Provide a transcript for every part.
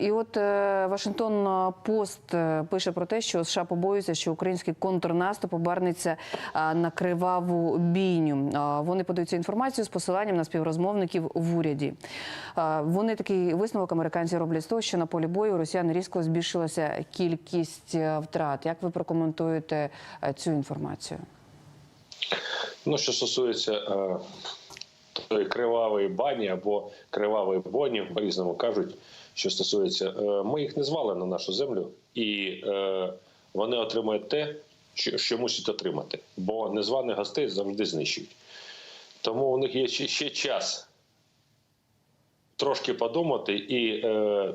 І от е, Вашингтон Пост е, пише про те, що США побоюються, що український контрнаступ обернеться е, на криваву бійню. Е, Вони подають цю інформацію з посиланням на співрозмовників в уряді. Е, Вони такий висновок американці роблять з того, що на полі бою росіян різко збільшилася кількість е, втрат. Як ви прокоментуєте е, цю інформацію? Ну, що стосується е, тої кривавої бані або кривавої боні, по-різному кажуть, що стосується, е, ми їх не звали на нашу землю, і е, вони отримують те, що, мусять отримати, бо незваних гостей завжди знищують. Тому у них є ще, час трошки подумати і е,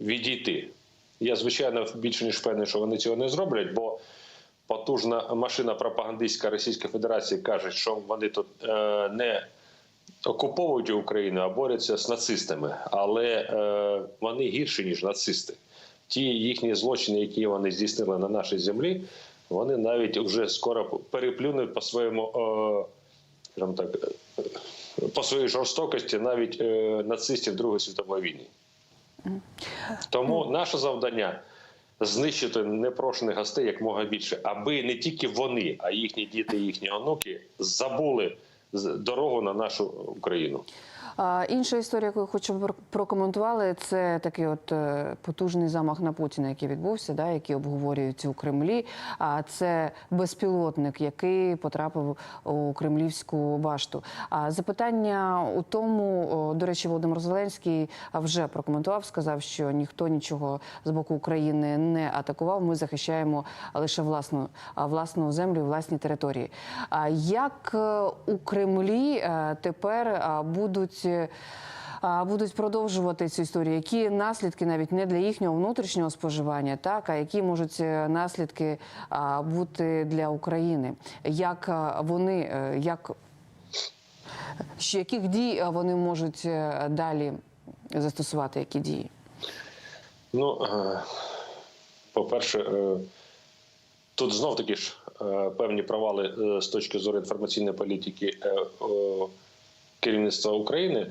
відійти. Я, звичайно, більше ніж певний, що вони цього не зроблять, бо потужна машина пропагандистська Російської Федерації каже, що вони тут е, не окуповують Україну, а борються з нацистами. Але е, вони гірші, ніж нацисти. Ті їхні злочини, які вони здійснили на нашій землі, вони навіть вже скоро переплюнуть по своєму, е, так, е, по своїй жорстокості навіть е, нацистів Другої світової війни. Тому наше завдання знищити непрошених гостей як мога більше, аби не тільки вони, а їхні діти, їхні онуки забули дорогу на нашу Україну. Інша історія, яку я хочу прокоментували, це такий от е, потужний замах на Путіна, який відбувся, да, який обговорюється у Кремлі. А це безпілотник, який потрапив у кремлівську башту. А запитання у тому, до речі, Володимир Зеленський вже прокоментував, сказав, що ніхто нічого з боку України не атакував. Ми захищаємо лише власну власну землю, власні території. А як е, у Кремлі е, тепер а, будуть е, будуть продовжувати цю історію? Які наслідки навіть не для їхнього внутрішнього споживання, так а які можуть е, наслідки бути для України? Як вони е, як яких дій вони можуть далі застосувати? Які дії? Ну, по-перше, тут знов таки ж певні провали з точки зору інформаційної політики керівництва України.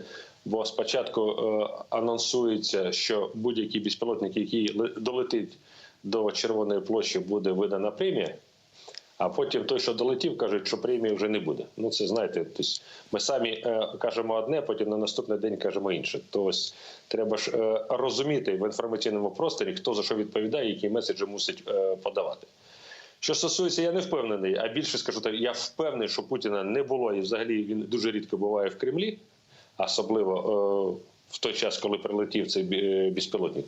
Бо спочатку е, анонсується, що будь-який безпілотник, який долетить до Червоної площі, буде видана премія. А потім той, що долетів, кажуть, що премії вже не буде. Ну це знаєте, тобто ми самі е, кажемо одне, потім на наступний день кажемо інше. То ось треба ж е, розуміти в інформаційному просторі, хто за що відповідає, які меседжі мусить подавати. Що стосується, я не впевнений, а більше скажу так, я впевнений, що Путіна не було, і взагалі він дуже рідко буває в Кремлі, особливо е, в той час, коли прилетів цей е, безпілотник.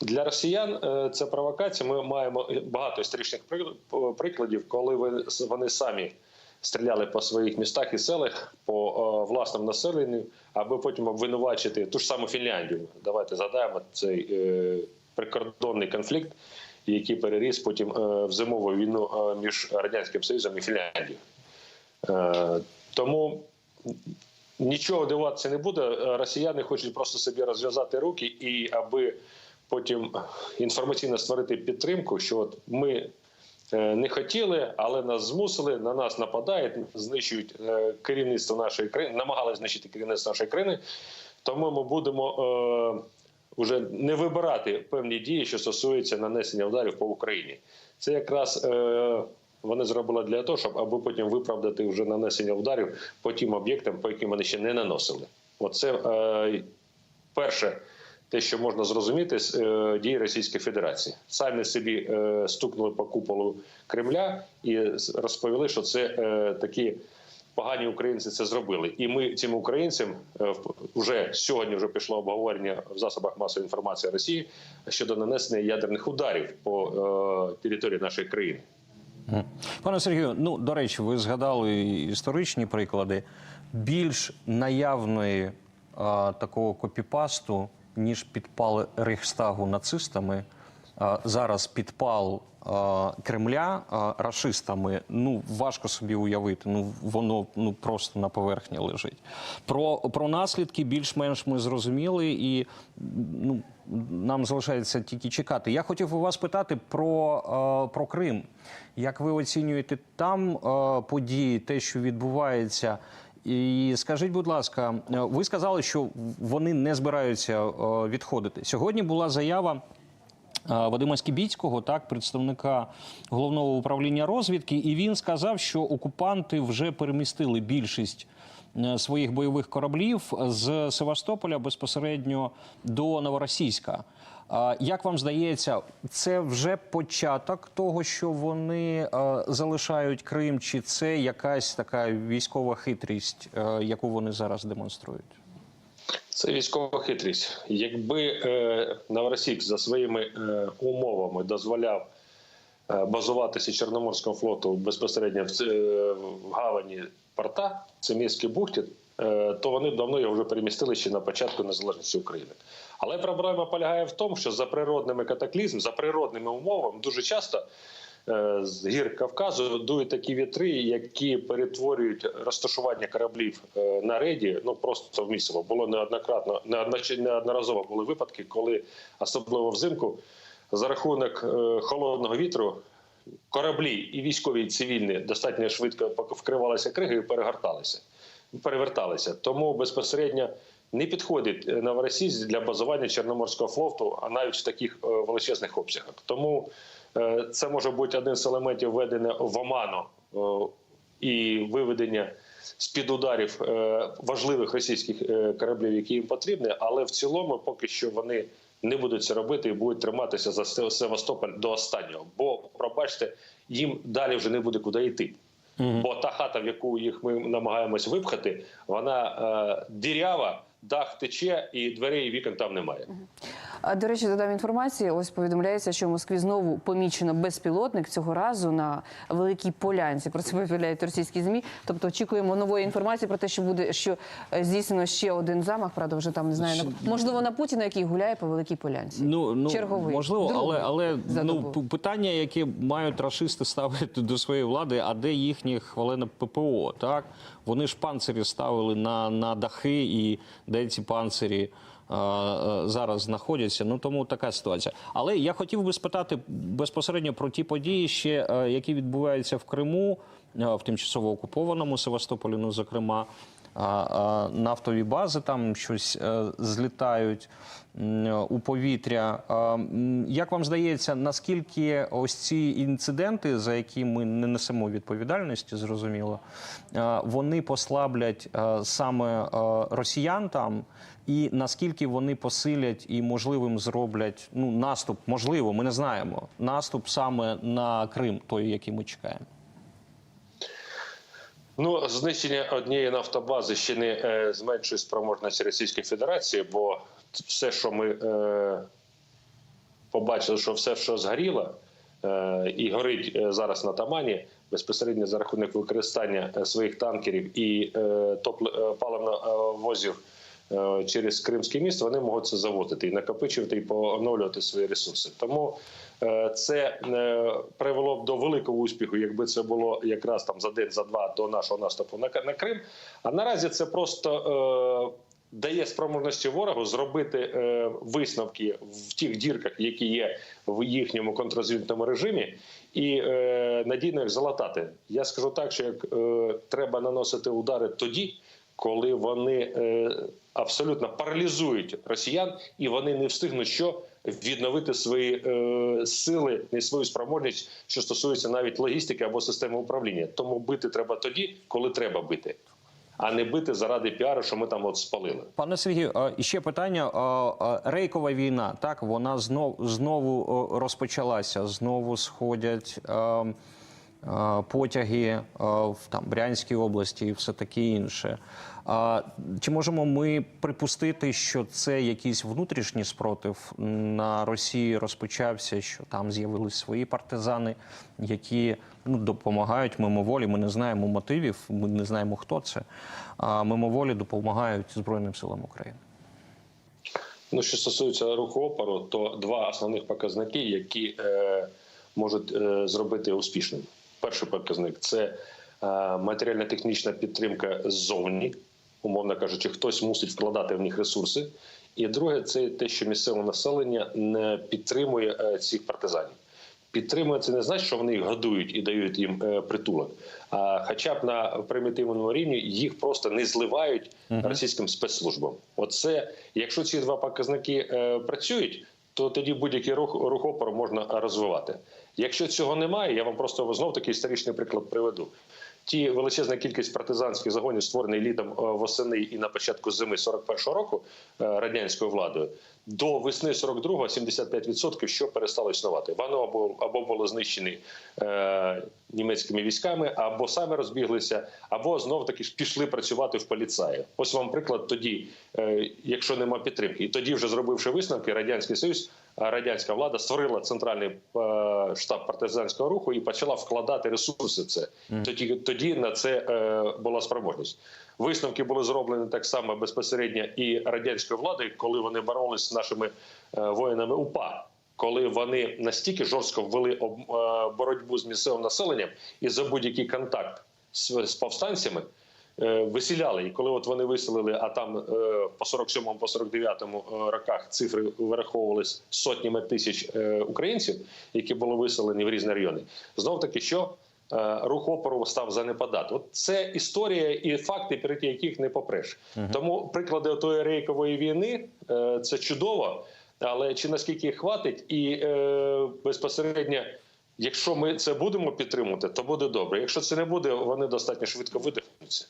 Для росіян е, це провокація. Ми маємо багато історичних при- прикладів, коли вони самі стріляли по своїх містах і селах по власному населенню, аби потім обвинувачити ту ж саму Фінляндію. Давайте згадаємо цей прикордонний конфлікт, який переріс потім е, в зимову війну е, між радянським Союзом і Фінляндією. Е, тому нічого дивуватися не буде. Росіяни хочуть просто собі розв'язати руки, і аби потім інформаційно створити підтримку, що от ми не хотіли, але нас змусили, на нас нападають, знищують керівництво нашої країни, намагалися знищити керівництво нашої країни. Тому ми будемо вже не вибирати певні дії, що стосуються нанесення ударів по Україні. Це якраз е, вони зробили для того, щоб аби потім виправдати вже нанесення ударів по тим об'єктам, по яким вони ще не наносили. Оце е, перше, те, що можна зрозуміти з е, дії Російської Федерації. Самі собі е, стукнули по куполу Кремля і розповіли, що це е, такі. Погані українці це зробили, і ми цим українцям е, вже сьогодні вже пішло обговорення в засобах масової інформації Росії щодо нанесення ядерних ударів по е, території нашої країни. Пане Сергію, ну до речі, ви згадали історичні приклади більш наявної а, такого копіпасту, ніж підпал Рейхстагу нацистами. Зараз підпал Кремля а, рашистами. Ну важко собі уявити. Ну воно ну просто на поверхні лежить. Про, про наслідки більш-менш ми зрозуміли і ну. Нам залишається тільки чекати. Я хотів у вас питати про, про Крим. Як ви оцінюєте там події, те, що відбувається, І скажіть, будь ласка, ви сказали, що вони не збираються відходити. Сьогодні була заява Вадима Скібіцького, так, представника головного управління розвідки, і він сказав, що окупанти вже перемістили більшість е, своїх бойових кораблів з Севастополя безпосередньо до Новоросійська. Як вам здається, це вже початок того, що вони е, залишають Крим, чи це якась така військова хитрість, е, яку вони зараз демонструють? Це військова хитрість. Якби е, Новоросійськ за своїми е, умовами дозволяв е, базуватися Чорноморському флоту безпосередньо в, е, в гавані порта, це міські бухті, е, то вони давно його вже перемістили ще на початку незалежності України. Але проблема полягає в тому, що за природними катаклізмами, за природними умовами дуже часто з гір Кавказу дують такі вітри, які перетворюють розташування кораблів е, на рейді, ну просто в місиво. Було неоднократно, неодноразово були випадки, коли особливо взимку за рахунок е, холодного вітру. Кораблі і військові, і цивільні достатньо швидко вкривалися кригою і перегорталися, переверталися. Тому безпосередньо не підходить е, Новоросійськ для базування Чорноморського флоту, а навіть в таких е, величезних обсягах. Тому е, це може бути один з елементів введення в оману і виведення з-під ударів е, важливих російських кораблів, які їм потрібні, але в цілому поки що вони не будуть це робити і будуть триматися за Се- Севастополь до останнього. Бо, пробачте, їм далі вже не буде куди йти. Бо та хата, в яку їх ми намагаємось випхати, вона е, дірява, дах тече, і дверей і вікон там немає. А, До речі, додам інформації. Ось повідомляється, що в Москві знову помічено безпілотник цього разу на великій полянці. Про це повідомляють російські змі. Тобто очікуємо нової інформації про те, що буде що е, здійснено ще один замах. Правда, вже там не знаю на можливо на Путіна, який гуляє по великій полянці. Ну, ну Черговий. можливо, Другий але, але ну, питання, які мають рашисти ставити до своєї влади, а де їхнє хвалене ППО? Так вони ж панцирі ставили на, на дахи, і де ці панцирі. е, е, Зараз знаходяться, ну тому така ситуація. Але я хотів би спитати безпосередньо про ті події, ще е, які відбуваються в Криму, в тимчасово окупованому Севастополі, ну зокрема, нафтові бази там щось е, злітають у повітря. Як вам здається, наскільки ось ці інциденти, за які ми не несемо відповідальності, зрозуміло, вони послаблять е, саме е, росіян там, і наскільки вони посилять і можливим зроблять ну наступ, можливо, ми не знаємо. Наступ саме на Крим, той, який ми чекаємо. Ну, знищення однієї нафтобази ще не е, зменшує спроможності Російської Федерації, бо все, що ми е, побачили, що все, що згоріло е, і горить е, зараз на Тамані, безпосередньо за рахунок використання е, своїх танкерів і е, паливновозів е, через Кримське місто, вони можуть це завозити і накопичувати і поновлювати свої ресурси. Тому е, це е, привело б до великого успіху, якби це було якраз там за день, за два до нашого наступу на, на Крим. А наразі це просто. Е, Дає спроможності ворогу зробити е, висновки в тих дірках, які є в їхньому контррозвідному режимі, і е, надійно їх залатати. Я скажу так, що як е, треба наносити удари тоді, коли вони е, абсолютно паралізують росіян, і вони не встигнуть що відновити свої е, сили і свою спроможність, що стосується навіть логістики або системи управління. Тому бити треба тоді, коли треба бити, а не бити заради піару, що ми там от спалили. Пане Сергію, ще питання. Рейкова війна, так вона знов знову розпочалася. Знову сходять а, потяги в там Брянській області і все таке інше. Чи можемо ми припустити, що це якийсь внутрішній спротив на Росії розпочався, що там з'явились свої партизани, які ну, допомагають мимоволі. Ми не знаємо мотивів, ми не знаємо, хто це. А мимоволі допомагають Збройним силам України. Ну, що стосується руху опору, то два основних показники, які е, можуть е, зробити успішним. Перший показник це е, матеріально-технічна підтримка ззовні, умовно кажучи, хтось мусить вкладати в них ресурси. І друге, це те, що місцеве населення не підтримує е, цих партизанів. Підтримує це не значить, що вони їх годують і дають їм е, притулок. А хоча б на примітивному рівні їх просто не зливають російським спецслужбам. Оце, якщо ці два показники працюють, то тоді будь-який рух, рух опору можна розвивати. Якщо цього немає, я вам просто знов такий історичний приклад приведу. Ті величезна кількість партизанських загонів, створений літом е, восени і на початку зими 41-го року е, радянською владою, до весни 42-го 75% що перестало існувати. Вони або, або були знищені е, німецькими військами, або самі розбіглися, або знов таки ж пішли працювати в поліцаї. Ось вам приклад тоді, е, якщо нема підтримки, і тоді, вже зробивши висновки, радянський союз. а Радянська влада створила центральний е, штаб партизанського руху і почала вкладати ресурси. в Це тоді, тоді на це е, була спроможність. Висновки були зроблені так само безпосередньо і радянською владою, коли вони боролись з нашими е, воїнами УПА. Коли вони настільки жорстко ввели е, боротьбу з місцевим населенням і за будь-який контакт з, повстанцями виселяли. І коли от вони виселили, а там по 47-му, по 49-му е, роках цифри вираховувались сотнями тисяч українців, які були виселені в різні райони. Знов таки, що рух опору став занепадати. От це історія і факти, перед яких не попреш. Тому приклади тої рейкової війни е, це чудово. Але чи наскільки їх хватить, і е, безпосередньо, якщо ми це будемо підтримувати, то буде добре. Якщо це не буде, вони достатньо швидко видихнуться.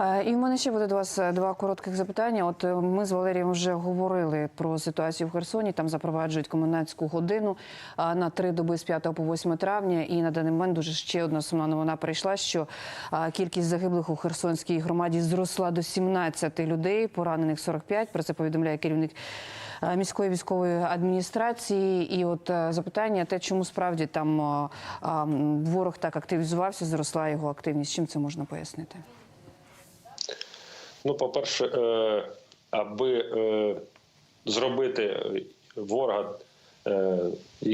Е, І в мене ще буде до вас е, два коротких запитання. От е, ми з Валерієм вже говорили про ситуацію в Херсоні. Там запроваджують комендантську годину на три доби з 5 по 8 травня. І на даний момент дуже ще одна сумна новина прийшла, що кількість загиблих у Херсонській громаді зросла до 17 людей, поранених 45. Про це повідомляє керівник міської військової адміністрації. І от е, запитання, те, чому справді там е, ворог так активізувався, зросла його активність. Чим це можна пояснити? Ну, по-перше, е, аби е, зробити е, ворога, е,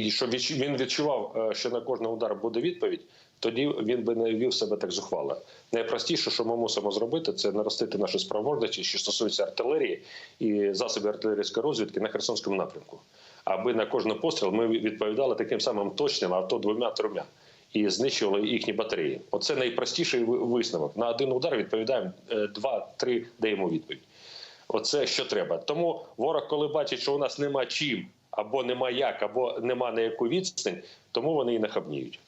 щоб він відчував, е, що на кожний удар буде відповідь, тоді він би не вів себе так зухвало. Найпростіше, що ми мусимо зробити, це наростити наші спроможності, що стосується артилерії і засобів артилерійської розвідки на Херсонському напрямку. Аби на кожний постріл ми відповідали таким самим точним, а то двома-трьома. І знищували їхні батареї. Оце найпростіший висновок. На один удар відповідаємо е, два-три, даємо відповідь. Оце що треба. Тому ворог, коли бачить, що у нас нема чим, або нема як, або нема на яку відстань, тому вони і нахабніють.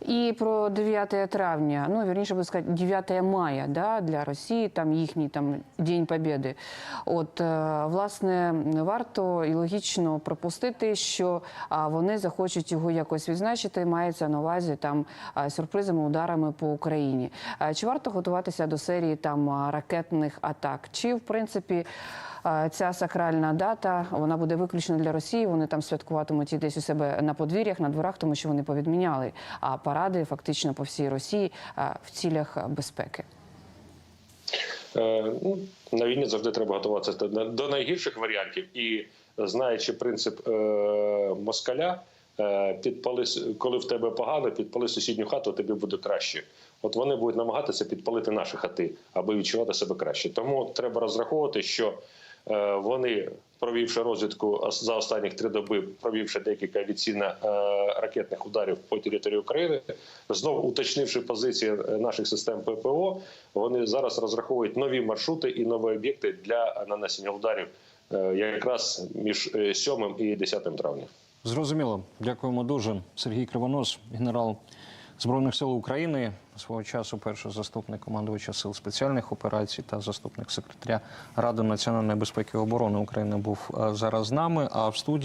І про 9 травня, ну вірніше буду сказати, 9 мая да, для Росії, там їхній там День Побєди. От е, власне варто і логічно пропустити, що вони захочуть його якось відзначити. Мається на увазі там сюрпризами, ударами по Україні. Чи варто готуватися до серії там ракетних атак? Чи в принципі? Ця сакральна дата вона буде виключно для Росії. Вони там святкуватимуть і десь у себе на подвір'ях, на дворах, тому що вони повідміняли а паради фактично по всій Росії в цілях безпеки. Е, ну, на війні завжди треба готуватися до- найгірших варіантів. І знаючи принцип е, москаля, е, підпали, коли в тебе погано, підпали сусідню хату, тобі буде краще. От вони будуть намагатися підпалити наші хати, аби відчувати себе краще. Тому треба розраховувати, що вони, провівши розвідку за останніх три доби, провівши декілька авіаційно-ракетних ударів по території України, знову уточнивши позиції е, наших систем ППО, вони зараз розраховують нові маршрути і нові об'єкти для нанесення ударів е, якраз між е, 7 і 10 травня. Зрозуміло. Дякуємо дуже. Сергій Кривонос, генерал Збройних сил України, свого часу перший заступник командувача сил спеціальних операцій та заступник секретаря Ради національної безпеки і оборони України був е, зараз з нами. А в студії.